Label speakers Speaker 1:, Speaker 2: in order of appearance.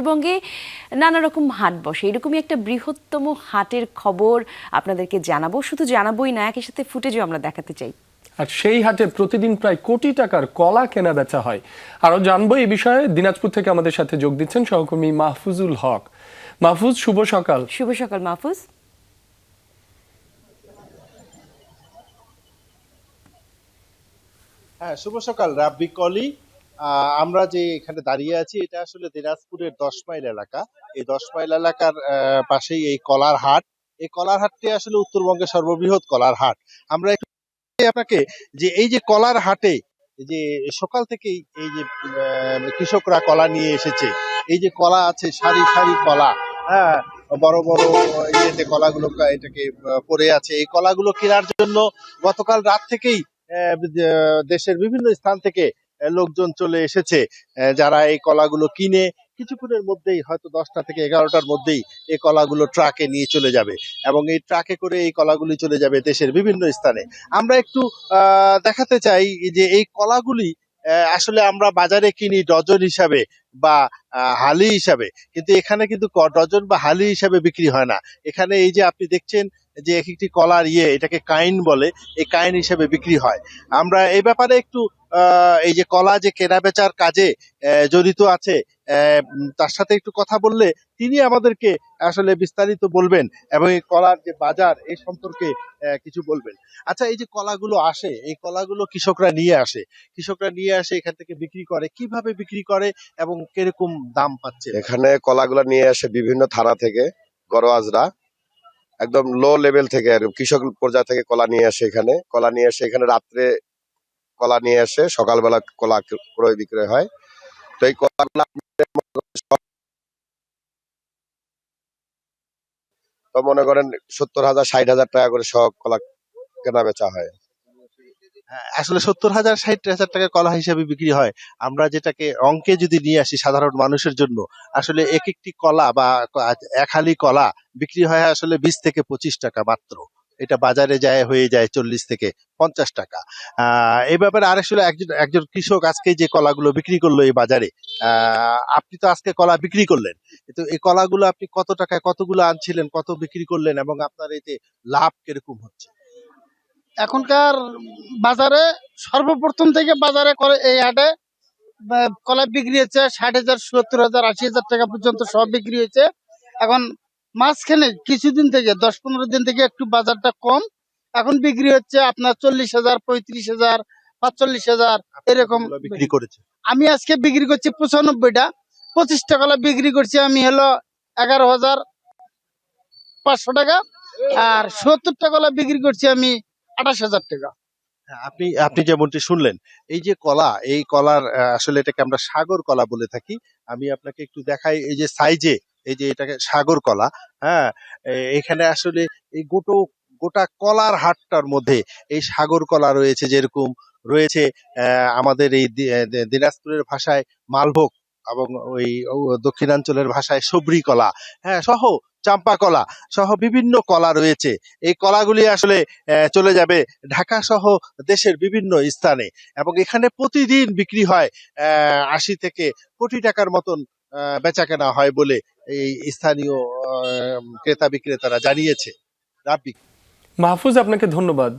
Speaker 1: উত্তরবঙ্গে নানা রকম হাট বসে। এরকমই একটা বৃহত্তম হাটের খবর আপনাদেরকে জানাব। শুধু জানাবোই না একই সাথে ফুটেজও আমরা দেখাতে চাই।
Speaker 2: আর সেই হাটে প্রতিদিন প্রায় কোটি টাকার কলা কেনা বেচা হয়। আরও জানব এই বিষয়ে। দিনাজপুর থেকে আমাদের সাথে যোগ দিচ্ছেন সহকর্মী মাহফুজুল হক। মাহফুজ শুভ সকাল।
Speaker 1: শুভ সকাল মাহফুজ।
Speaker 3: হ্যাঁ শুভ সকাল। রাব্বি কলি আমরা যে এখানে দাঁড়িয়ে আছি, এটা আসলে দিনাজপুরের দশ মাইল এলাকা। এই দশ মাইল এলাকার পাশেই এই কলার হাট। এই কলার হাটটি আসলে উত্তরবঙ্গের সর্ববৃহৎ কলার হাট। আমরা একটু আপনাকে যে এই যে কলার হাটে যে সকাল থেকেই এই যে কৃষকরা কলা নিয়ে এসেছে। এই যে কলা আছে, সারি সারি কলা হ্যাঁ বড় বড় ইয়েতে কলাগুলো এটাকে পড়ে আছে। এই কলাগুলো কেনার জন্য গতকাল রাত থেকেই দেশের বিভিন্ন স্থান থেকে লোকজন চলে এসেছে যারা এই কলাগুলো কিনে কিছুক্ষণের মধ্যেই, হয়তো দশটা থেকে এগারোটার মধ্যেই এই কলাগুলো ট্রাকে নিয়ে চলে যাবে এবং এই ট্রাকে করে এই কলাগুলি চলে যাবে দেশের বিভিন্ন স্থানে। আমরা একটু দেখাতে চাই যে এই কলাগুলি আসলে আমরা বাজারে কিনি ডজন হিসাবে বা হালি হিসাবে। কিন্তু এখানে কিন্তু ডজন বা হালি হিসাবে বিক্রি হয় না। এখানে এই যে আপনি দেখছেন যে এক একটি কলার ইয়ে এটাকে কাইন বলে, এই কাইন হিসেবে বিক্রি হয়। আমরা এই ব্যাপারে একটু এই যে কলা যে কেনা বেচার কাজে জড়িত আছে তার সাথে একটু কথা বললে তিনি আমাদেরকে আসলে বিস্তারিত বলবেন এবং এই কলার যে বাজার এই সম্পর্কে কিছু বলবেন। আচ্ছা এই যে কলাগুলো আসে, এই কলাগুলো কৃষকরা নিয়ে আসে, কৃষকরা নিয়ে আসে, এখান থেকে বিক্রি করে, কীভাবে বিক্রি করে এবং কীরকম দাম পাচ্ছে?
Speaker 4: এখানে কলাগুলো নিয়ে আসে বিভিন্ন থানা থেকে, গরোয়াজরা। একদম লো লেভেল থেকে আর কৃষক পর্যায় থেকে কলা নিয়ে আসে এখানে। কলা নিয়ে আসে এখানে রাত্রে কলা নিয়ে আসে, সকালবেলা কলা ক্রয় বিক্রয় হয়। তো এই কলাগুলো তো মনে করেন সত্তর হাজার, ষাট হাজার টাকা করে সব কলা কেনা বেচা হয়।
Speaker 3: আসলে সত্তর হাজার, ষাট হাজার টাকা কলা হিসাবে বিক্রি হয়। আমরা যেটাকে অঙ্কে যদি নিয়ে আসি সাধারণ মানুষের জন্য, আসলে এক একটি কলা বা এক হালি কলা বিক্রি হয় আসলে বিশ থেকে পঁচিশ টাকা মাত্র। এটা বাজারে যায়, হয়ে যায় চল্লিশ থেকে পঞ্চাশ টাকা। আহ এই ব্যাপারে আর আসলে একজন একজন কৃষক আজকে যে কলাগুলো বিক্রি করল এই বাজারে আহ আপনি তো আজকে কলা বিক্রি করলেন। কিন্তু এই কলাগুলো আপনি কত টাকায়, কতগুলো আনছিলেন, কত বিক্রি করলেন এবং আপনার এতে লাভ কীরকম হচ্ছে?
Speaker 5: এখনকার বাজারে সর্বপ্রথম থেকে বাজারে করে এই হাটে কলা বিক্রি হচ্ছে ষাট হাজার সত্তর হাজার আশি হাজার টাকা পর্যন্ত সব বিক্রি হয়েছে। এখন মাঝখানে কিছুদিন থেকে দশ পনেরো দিন থেকে একটু বাজারটা কম। এখন বিক্রি হচ্ছে আপনার চল্লিশ হাজার পঁয়ত্রিশ হাজার পাঁচচল্লিশ হাজার এরকম।
Speaker 3: বিক্রি করেছে
Speaker 5: আমি আজকে বিক্রি করছি পঁচানব্বইটা। পঁচিশটা কলা বিক্রি করছি আমি হলো এগারো হাজার পাঁচশো টাকা। আর সত্তরটা কলা বিক্রি করছি আমি আঠাশ হাজার টাকা।
Speaker 3: হ্যাঁ, আপনি আপনি যেমনটি শুনলেন এই যে কলা এই কলার আসলে এটাকে আমরা সাগর কলা বলে থাকি। আমি আপনাকে একটু দেখাই এই যে সাইজে এই যে এটাকে সাগর কলা হ্যাঁ এখানে আসলে এই গোটো গোটা কলার হাটটার মধ্যে এই সাগর কলা রয়েছে যেরকম রয়েছে আমাদের এই দিনাজপুরের ভাষায় মালভোগ। এবং ওই দক্ষিণাঞ্চলের ভাষায় সবরি কলা। হ্যাঁ সহ চাম্পা কলা, সহ বিভিন্ন কলা রয়েছে। এই কলাগুলি আসলে চলে যাবে ঢাকা সহ দেশের বিভিন্ন স্থানে। এবং এখানে প্রতিদিন বিক্রি হয় আশি থেকে কোটি টাকার মতন বেচা কেনা হয় বলে এই স্থানীয় ক্রেতা বিক্রেতারা জানিয়েছে।
Speaker 2: মাহফুজ, আপনাকে ধন্যবাদ।